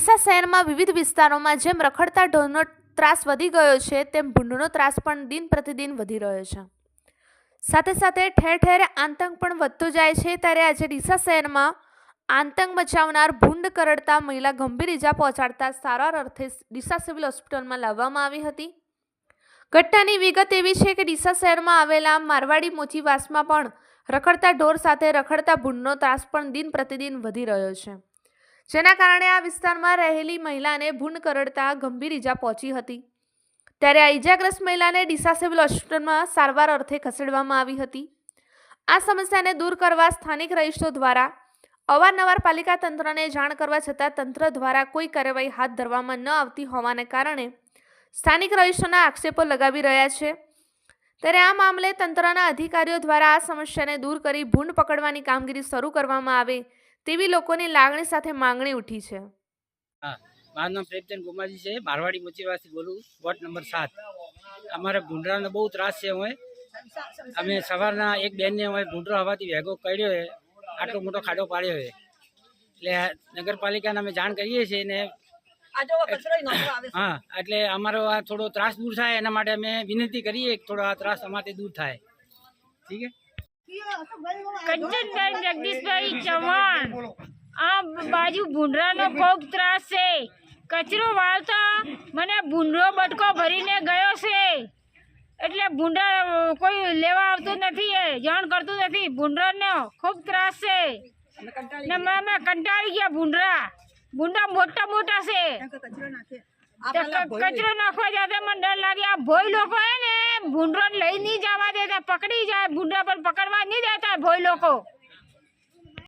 ડીસા શહેરમાં વિવિધ વિસ્તારોમાં જેમ રખડતા ઢોરનો ત્રાસ વધી ગયો છે, તેમ ભૂંડનો ત્રાસ પણ દિન પ્રતિદિન વધી રહ્યો છે. સાથે સાથે ઠેર ઠેર આતંક પણ વધતો જાય છે, ત્યારે આજે ડીસા શહેરમાં આતંક મચાવનાર ભૂંડ કરડતા મહિલા ગંભીર ઇજા પહોંચાડતા સારવાર અર્થે ડીસા સિવિલ હોસ્પિટલમાં લાવવામાં આવી હતી. ઘટનાની વિગત એવી છે કે ડીસા શહેરમાં આવેલા મારવાડી મોચીવાસમાં પણ રખડતા ઢોર સાથે રખડતા ભૂંડનો ત્રાસ પણ દિન પ્રતિદિન વધી રહ્યો છે. જેના કારણે આ વિસ્તારમાં રહેલી મહિલાને ભૂંડ કરડતા ગંભીર ઈજા પહોંચી હતી. ત્યારે આ ઈજાગ્રસ્ત મહિલાને ડીસા સિવિલ હોસ્પિટલમાં સારવાર અર્થે ખસેડવામાં આવી હતી. આ સમસ્યાને દૂર કરવા સ્થાનિક રહીશો દ્વારા અવારનવાર પાલિકા તંત્રને જાણ કરવા છતાં તંત્ર દ્વારા કોઈ કાર્યવાહી હાથ ધરવામાં ન આવતી હોવાને કારણે સ્થાનિક રહીશોના આક્ષેપો લગાવી રહ્યા છે. ત્યારે આ મામલે તંત્રના અધિકારીઓ દ્વારા આ સમસ્યાને દૂર કરી ભૂંડ પકડવાની કામગીરી શરૂ કરવામાં આવે તેવી લોકોની લાગણી સાથે માંગણી ઉઠી છે. હા મારું નામ પ્રેમચંદ કુમારજી છે મારવાડી મુચીવાસથી બોલું વોર્ડ નંબર સાત. અમારે ભૂંડરાનો બહુ ત્રાસ છે હવે. અમે સવારના એક બેનને અમે ભૂંડરો હવાથી ભેગો કર્યો છે આટલો મોટો ખાડો પાડ્યો છે. એટલે નગરપાલિકાને અમે જાણ કરીએ છીએ ને હા એટલે અમારો આ થોડો ત્રાસ દૂર થાય એના માટે અમે વિનંતી કરીએ થોડો આ ત્રાસ અમારાથી દૂર થાય. ઠીક છે? કંચનબેન જગદીશભાઈ ચૌહાણ. આ બાજુ ભૂંડરાનો ખૂબ ત્રાસ છે. કચરો વાળતા મને ભૂંડરો બટકો ભરીને ગયો છે. એટલે ભૂંડા કોઈ લેવા આવતું નથી એ જાણ કરતું નથી. ભૂંડરાનો ખૂબ ત્રાસ છે. ને અમે અમે કંટાળી ગયા ભૂંડરા. ભૂંડા મોટા મોટા છે કચરો નાખવા જતા મને ડર લાગે. આ ભોય લોકો હે ને ભૂંડરો લઈ નહીં જવા દેતા, પકડી જાય ભૂંડરા પર પકડવા નહીં દેતા ભોઈ લોકો.